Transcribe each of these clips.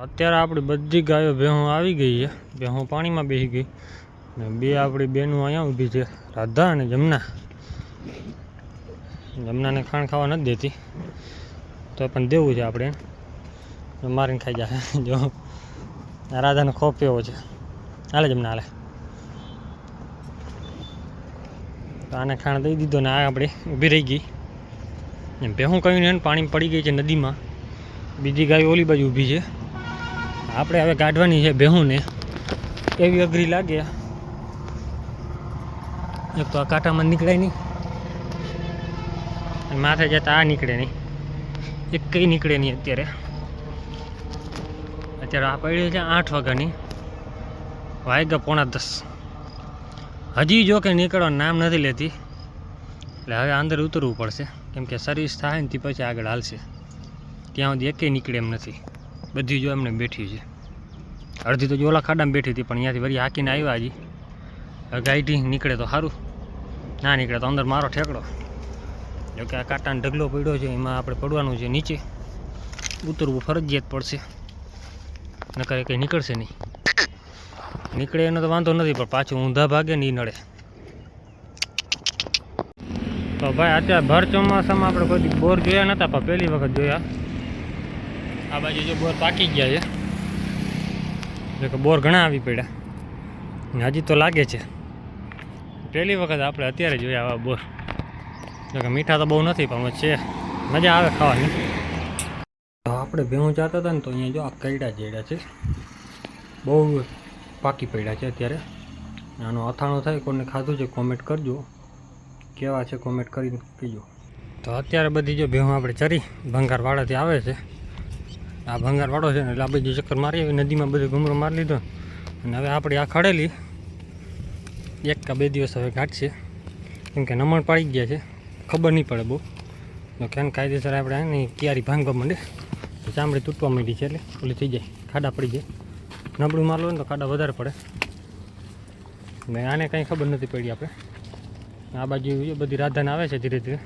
અત્યારે આપણી બધી ગાયો ભેહું આવી ગઈ છે. ભેહું પાણીમાં બેસી ગઈ. ને બે આપણી બેનું અહીંયા ઊભી છે. રાધા અને જમના. જમનાને ખાણ ખાવા નથી દેતી. તો પણ દેવું છે આપણે. મારીને ખાઈ જાય. જો. રાધાને ખોફ એવો છે. હાલે જમના હાલે. તો આને ખાણ દઈ દીધો ને આ આપણે ઊભી રહી ગઈ. ભેહું કહ્યું ને પાણી પડી ગઈ છે નદીમાં. બીજી ગાય ઓલી બાજુ ઊભી છે. આપણે હવે કાઢવાની છે ભેહુંને. એવી અઘરી લાગે. એક તો આ કાંટામાં નીકળે નહીં. માથે જતા આ નીકળે નહીં. એક કંઈ નીકળે નહીં અત્યારે. અત્યારે આ પડી છે આઠ વાગ્યાની. વાગ્યા પોણા દસ. હજી જો કે નીકળવાનું નામ નથી લેતી. એટલે હવે અંદર ઉતરવું પડશે. કેમ કે સર્વિસ થાય ને તે પછી આગળ હાલશે. ત્યાં સુધી એકેય નીકળે એમ નથી. બધી જો એમને બેઠી છે. અડધી તો જો ઓલા ખાડામાં બેઠી હતી, પણ અહીંયાથી વળી હાકીને આવ્યા હજી. ગાઈડી નીકળે તો સારું ના નીકળે તો અંદર મારો ઠેકડો. જોકે આ કાંટાનો ઢગલો પડ્યો છે, એમાં આપણે પડવાનું છે નીચે. ઉતરવું ફરજિયાત પડશે. નકર કંઈ નીકળશે નહીં. નીકળે એનો તો વાંધો નથી, પણ પાછું ઊંધા ભાગે નહીં નડે. તો ભાઈ, અત્યારે ભર ચોમાસામાં આપણે કોઈ બોર જોયા નહોતા પણ પહેલી વખત જોયા. આ બાજુ જો બોર પાકી ગયા છે. જો કે બોર ઘણા આવી પડ્યા. હજી તો લાગે છે. પહેલી વખત આપણે અત્યારે જોયા આવા બોર. જો કે મીઠા તો બહુ નથી, પણ છે મજા આવે ખાવાની. તો આપણે ભેહું જાતા હતા ને તો અહીંયા જો આ કૈડા જેડા છે. બહુ પાકી પડ્યા છે અત્યારે. આનો અથાણો થાય કોને ખાધું છે કોમેન્ટ કરજો. કેવા છે કોમેન્ટ કરીને કહીજો. તો અત્યારે બધી જો ભેહું આપણે ચરી, ભંગારવાડાથી આવે છે. આ ભંગારવાડો છે ને એટલે આ બધી ચક્કર મારી આવી, નદીમાં બધો ઘૂમરો મારી લીધો. અને હવે આપણે આ ખડેલી, એક કા બે દિવસ હવે ઘાટશે કેમ કે નમણ પાડી ગયા છે. ખબર નહીં પડે બહુ. તો કેમ કાયદેસર આપણે આની કિયારી ભાંગવા માંડે? ચામડી તૂટવા માંડી છે એટલે ઓલી થઈ જાય, ખાડા પડી જાય. નબળું મારલો ને તો ખાડા વધારે પડે. ને આને કંઈ ખબર નથી પડી આપણે. આ બાજુ બધી રાધાને આવે છે ધીરે ધીરે.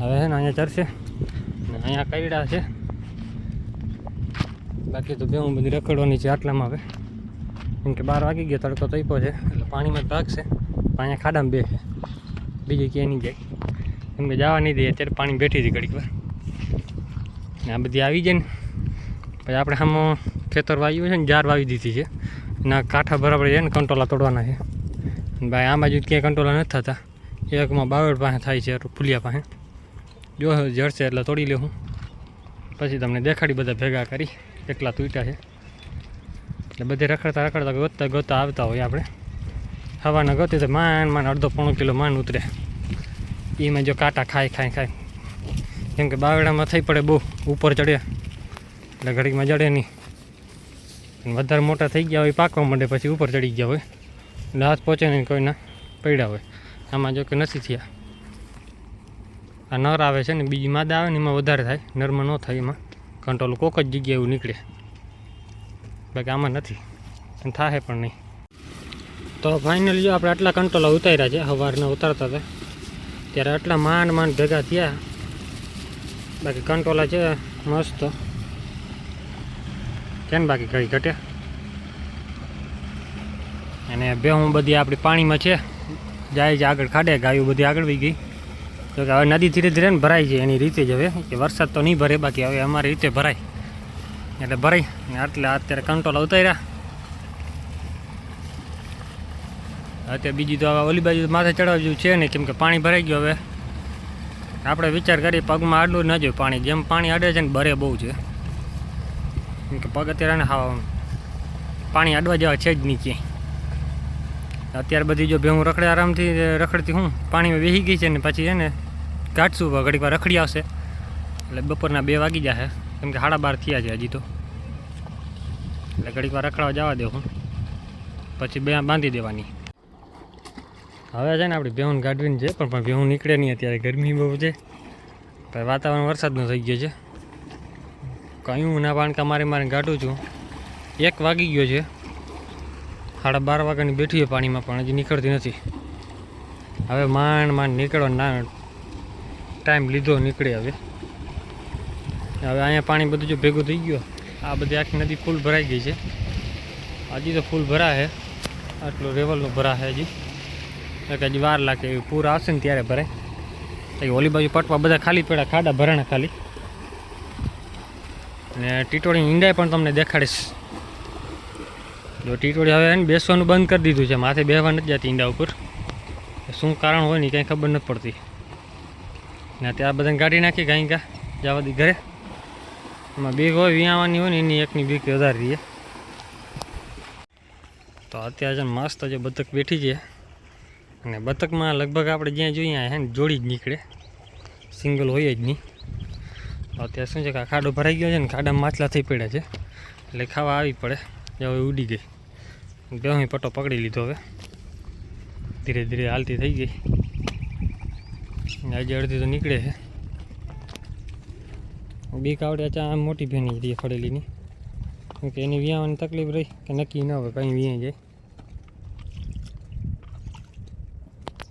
હવે છે ને અહીંયા ચરશે. ને અહીંયા કૈડા છે. બાકી તો બેવું બધી રખડવાની છે આટલામાં હવે. કેમ કે બાર વાગી ગયો, તડકો તૈપો છે, એટલે પાણીમાં જ ભાગશે અહીંયા ખાડામાં બે છે બીજે ક્યાંય નહીં જાય. કેમ કે જવા નહીં દે, અત્યારે પાણી બેઠી હતી ઘડીક વાર. ને આ બધી આવી જાય ને. પછી આપણે આમ ખેતર વાવ્યું છે ને, જાર વાવી દીધી છે. એના કાંઠા બરાબર છે ને, કંટોલા તોડવાના છે. ભાઈ આ બાજુ ક્યાંય કંટોલા નથી થતા. એકમાં બાવળ પાસે થાય છે ફૂલિયા પાસે. જો જળશે એટલે તોડી લેવું. પછી તમને દેખાડી બધા ભેગા કરી. એકલા તૂટ્યા છે. એટલે બધે રખડતા રખડતા ગોતતા ગોતતા આવતા હોય આપણે. હવાના ગોતે તો માન માન અડધો પોણો કિલો માન ઉતરે. એમાં જો કાંટા ખાય ખાય ખાય. કેમ કે બાવડામાં થઈ પડે બહુ ઉપર ચડ્યા એટલે ઘડીકમાં જડે નહીં. વધારે મોટા થઈ ગયા હોય પાકવા માંડે પછી ઉપર ચડી ગયા હોય. એટલે હાથ પહોંચે નહીં કોઈના પડ્યા હોય. આમાં જો કે નથી થયા. આ નર આવે છે ને બીજી માદા આવે ને એમાં વધારે થાય. નરમાં ન થાય એમાં. કંટ્રોલ કોક જ જગ્યાએ એવું નીકળે. બાકી આમાં નથી. અને થાય પણ નહીં. તો ફાઇનલી જો આપણે આટલા કંટ્રોલા ઉતાર્યા છે સવારના ઉતારતા હતા. ત્યારે આટલા માંડ માંડ ભેગા થયા. બાકી કંટ્રોલા છે, મસ્ત. કેમ બાકી કઈ ઘટે? અને બેહું બધી આપણી પાણીમાં છે. જાય જ આગળ ખાડે, ગાયું બધી આગળ વહી ગઈ. તો કે હવે નદી ધીરે ધીરે ને ભરાય છે એની રીતે જ હવે. કે વરસાદ તો નહીં ભરે, બાકી હવે અમારી રીતે ભરાય. એટલે ભરાય. ને એટલે અત્યારે કંટ્રોલ ઉતાર્યા અત્યારે બીજી તો હવે ઓલી બાજુ માથે ચડવા જેવું છે નહીં, કેમ કે પાણી ભરાઈ ગયું હવે. આપણે વિચાર કરીએ પગમાં આડું ન જોઈએ પાણી. જેમ પાણી અડે છે ને ભરે બહુ છે. કેમ કે પગ અત્યારે ને હા પાણી અડવા જેવા છે જ નીચે અત્યારે બધી જો ભેહું રખડે આરામથી, રખડતી હું, પાણીમાં વેહી ગઈ છે ને પછી છે ને કાઢશું. ઘડીક વાર રખડી આવશે. એટલે બપોરના બે વાગી જશે કેમ કે સાડા બાર થયા છે હજી તો. એટલે ઘડીક વાર રખડવા જવા દે હું. પછી બે બાંધી દેવાની. હવે છે ને આપણી ભેહું કાઢવીને છે, પણ ભેહું નીકળે નહીં અત્યારે. ગરમી બહુ છે. પણ વાતાવરણ વરસાદનું થઈ ગયો છે. કયું ના પાણકા મારે મારે કાઢું છું. એક વાગી ગયો છે. સાડા બાર વાગ્યાની બેઠી પાણીમાં, પણ હજી નીકળતી નથી. હવે માંડ માંડ નીકળવા ના ટાઈમ લીધો, નીકળે હવે. હવે અહીંયા પાણી બધું જો ભેગું થઈ ગયું, આ બધી આખી નદી ફૂલ ભરાઈ ગઈ છે. હજી તો ફૂલ ભરા છે આટલું રેવલનું ભરા છે હજી. એટલે હજી વાર લાગે એવી પૂર આવશે ને ત્યારે ભરાય. ઓલી બાજુ પટવા બધા ખાલી પડ્યા, ખાડા ભરાણા ખાલી. અને ટીટોળી ઈંડાઈ પણ તમને દેખાડીશ. જો ટીટોળી હવે એને બેસવાનું બંધ કરી દીધું છે. માથે બેહવા નથી જતી ઈંડા ઉપર. શું કારણ હોય ને કંઈ ખબર નથી પડતી. ને ત્યાં બધાને કાઢી નાખી કાંઈ કા જવા દી ઘરે. એમાં બીક હોય, વિયાવાની હોય ને એની એકની બીક વધારે રહીએ તો અત્યારે છે મસ્ત જે બતક બેઠી છે. અને બતકમાં લગભગ આપણે જ્યાં જોઈએ હે ને જોડી જ નીકળે. સિંગલ હોય જ નહીં. અત્યારે શું છે કે ખાડો ભરાઈ ગયો છે ને, ખાડામાં માછલા થઈ પડ્યા છે. એટલે ખાવા આવી પડે. જે હવે ઉડી ગઈ. બે પટ્ટો પકડી લીધો હવે. ધીરે ધીરે હાલતી થઈ ગઈ. આજે અડધી તો નીકળે છે. બીક આવડે ચા આમ મોટી ભેની રહી ફળેલીની. કેમ કે એની વ્યાવાની તકલીફ રહી કે નક્કી ન હોય કંઈ વિયાઈ જાય.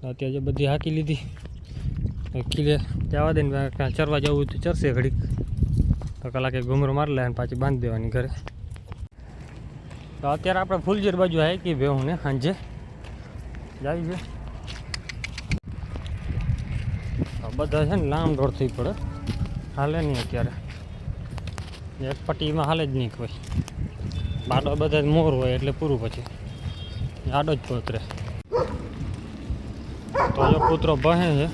અત્યારે જે બધી હાકી લીધી ખીલે જવા દે ને ચરવા જવું તો ચરશે ઘડીક. તો કલાકે ઘુમરો મારી લે અને પાછી બાંધી દેવાની ઘરે. તો અત્યારે આપણે ફૂલજીર બાજુ આવી કે ભેવું ને સાંજે. જાય છે આ બધા છે ને લાંબ થઈ પડે. હાલે નહીં અત્યારે. એક પટ્ટીમાં હાલે જ નહીં કોઈ. બાટો બધા જ મોર હોય એટલે પૂરું પછી. આડો જ પોતરે તો જો કૂતરો ભહે છે.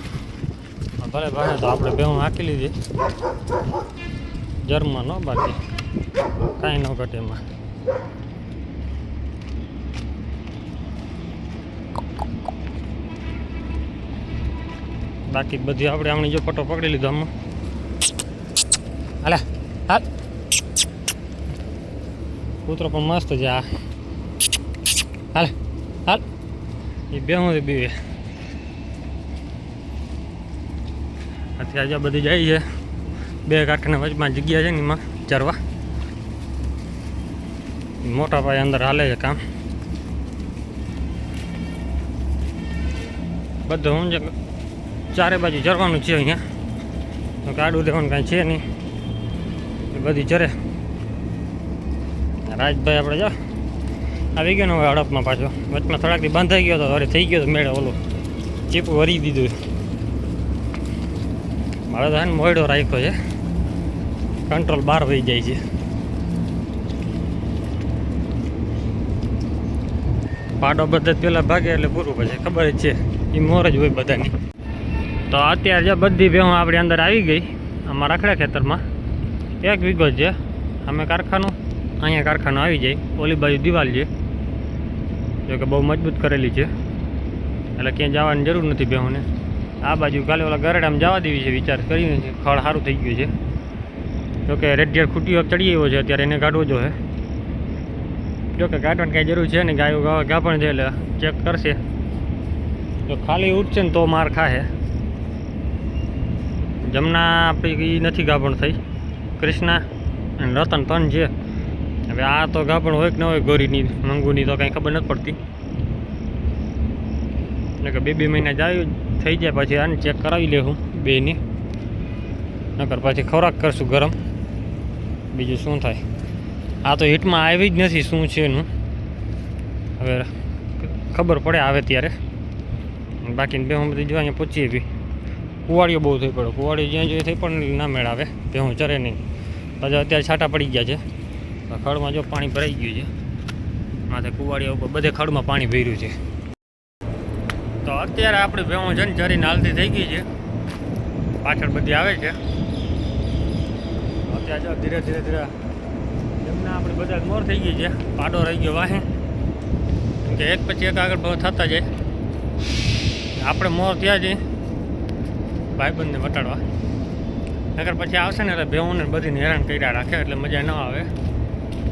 ભલે ભહે તો આપણે બે હાંકી લીધી. જર્મનો બાકી. કાંઈ ન ઘટે એમાં. બાકી બધી આપણે આમની જો પટ્ટો પકડી લીધો આમાં. હાલે, હાલ. કૂતરો પણ મસ્ત છે આ. હાલ હાલ. એ બે હું બીવે. અત્યારે આજે બધી જાય છે. બે કાંઠાના વચમાં જગ્યા છે ને એમાં ચરવા. મોટા ભાઈ અંદર હાલે છે કામ. બધું હું છે ચારે બાજુ જરવાનું છે અહીંયા. તો કાઢું દેવાનું કાંઈ છે નહીં. એ બધી જરે. રાજભાઈ આપણે જો, આવી ગયો ને હવે હડપમાં પાછો. વચમાં થોડાકથી બાંધાઈ ગયો તો હવે થઈ ગયો તો મેળે ઓલું ચીપું વરી દીધું. મારે તો ને મોયડો રાખ્યો છે. કંટ્રોલ બહાર વહી જાય છે. પાડો બધા પેલા ભાગે એટલે પૂરું પછી. ખબર જ છે. એ મોર જ હોય બધાની. તો અત્યારે જે બધી ભેહું આપણી અંદર આવી ગઈ. અમારા રખડા ખેતરમાં. એક વીઘો છે. અમે કારખાનું, અહીંયા કારખાનું આવી જાય. ઓલી બાજુ દિવાલ છે. જો કે બહુ મજબૂત કરેલી છે. એટલે ક્યાંય જવાની જરૂર નથી ભેહુંને. આ બાજુ કાલે ઓલા ગરડામાં જવા દેવી છે, વિચાર કરીને ખળ સારું થઈ ગયું છે. જોકે રેડિયર ખૂટીઓ ચડી આવ્યો છે, અત્યારે એને કાઢવો જોઈએ જોકે કાઢવાની કાંઈ જરૂર છે ને ગાયો ગાવા પણ છે એટલે ચેક કરશે. જો ખાલી ઉઠશે ને તો માર ખાશે જમના આપણી નથી ગાભણ થઈ. કૃષ્ણા અને રતન તન છે. હવે આ તો ગાભણ હોય કે ન હોય ગોરીની, મંગુની તો કાંઈ ખબર નથી પડતી. એટલે કે બે બે મહિના જાય, થઈ જાય પછી આને ચેક કરાવી લેવું બેની. નકર પછી ખોરાક કરશું ગરમ. બીજું શું થાય? આ તો હીટમાં આવી જ નથી શું છે એનું. હવે ખબર પડે આવે ત્યારે. બાકીને બે હું બધી જો અહીંયા પૂછીએ બી. કુવાડીઓ બહુ થઈ પડે. કુવાડીઓ જ્યાં જોઈએ થઈ પણ ના મેળ આવે બે હું ચરે નહીં. પછી અત્યારે છાંટા પડી ગયા છે. તો ખડમાં જો પાણી ભરાઈ ગયું છે. માથે કુવાડીઓ બધે ખડમાં પાણી ભર્યું છે. તો અત્યારે આપણે ભેણું છે ને ચરીને હાલતી થઈ ગઈ છે. પાછળ બધી આવે છે. અત્યારે જો ધીરે ધીરે ધીરે એમના આપણે બધા મોર થઈ ગઈ છે. પાડો રહી ગયો વાહે. કે એક પછી એક આગળ થતા જાય. આપણે મોર ત્યાં જઈએ ભાઈબંધને વટાડવા. નગર પછી આવશે ને એટલે બેઉને બધીને હેરાન કર્યા રાખે એટલે મજા ન આવે.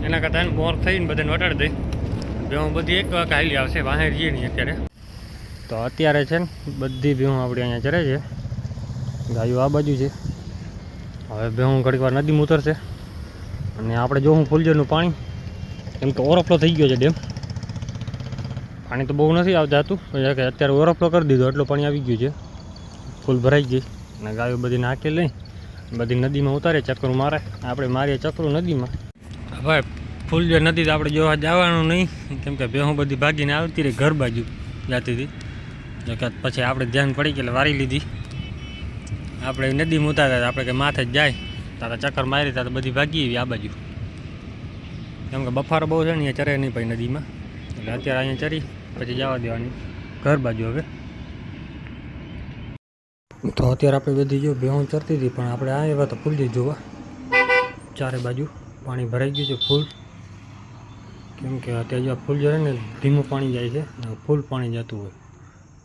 એના કરતાં એને બોર થઈને બધાને વટાડી દઈ બેઉં બધી એક વાગે હાલી આવશે, વાહે જઈએ નહીં અત્યારે. તો અત્યારે છે ને બધી ભેહું આપણે અહીંયા ચરે છે. ગાયો આ બાજુ છે. હવે ભેહું ઘડીક વાર નદીમાં ઉતરશે. અને આપણે જોવું ફૂલજરનું પાણી કેમ કે ઓવરફ્લો થઈ ગયો છે ડેમ. પાણી તો બહુ નથી આવતા હતું કે અત્યારે ઓવરફ્લો કરી દીધો, એટલું પાણી આવી ગયું છે. ફૂલ ભરાઈ ગઈ. અને ગાયો બધી નાખી લઈ, બધી નદીમાં ઉતારે ચક્કર મારે. આપણે મારીએ ચક્કરું નદીમાં. ભાઈ, ફૂલ જો નદી તો આપણે જોવા જવાનું નહીં. કેમ કે ભેહું બધી ભાગીને આવતી રહી ઘર બાજુ જતી હતી જો કે પછી આપણે ધ્યાન પડી કે વારી લીધી. આપણે નદી ઉતારતા આપણે કે માથે જ જાય. તારા ચક્કર મારી તા બધી ભાગી આવી આ બાજુ. કેમ કે બફારો બહુ છે ને, અહીંયા ચરે નહીં ભાઈ નદીમાં. એટલે અત્યારે અહીંયા ચરી, પછી જવા દેવાની. ઘર બાજુ હવે. તો અત્યારે આપણે બધી જો ભેહું ચરતી હતી, પણ આપણે આ એવા તો ફૂલ જોવા. ચારે બાજુ પાણી ભરાઈ ગયું છે ફૂલ. કેમ કે અત્યારે જો ફૂલ જરે ને, ધીમું પાણી જાય છે અને ફૂલ પાણી જતું હોય.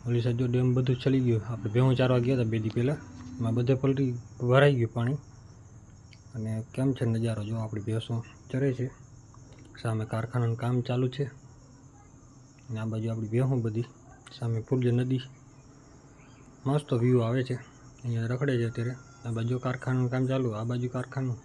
ઓલી સાઈડ જો ડેમ બધું ચલી ગયું. આપણે ભેહું ચારવા ગયા હતા બે દી પહેલાં. એમાં બધે પલટી ભરાઈ ગયું પાણી. અને કેમ છે નજારો જો આપણી ભેંસો ચરે છે. સામે કારખાનાનું કામ ચાલુ છે. અને આ બાજુ આપણી ભેહું બધી. સામે ફૂલજર નદી મસ્ત વ્યૂ આવે છે. અહીંયા રખડે છે અત્યારે. આ બાજુ કારખાનું કામ ચાલુ, આ બાજુ કારખાનું.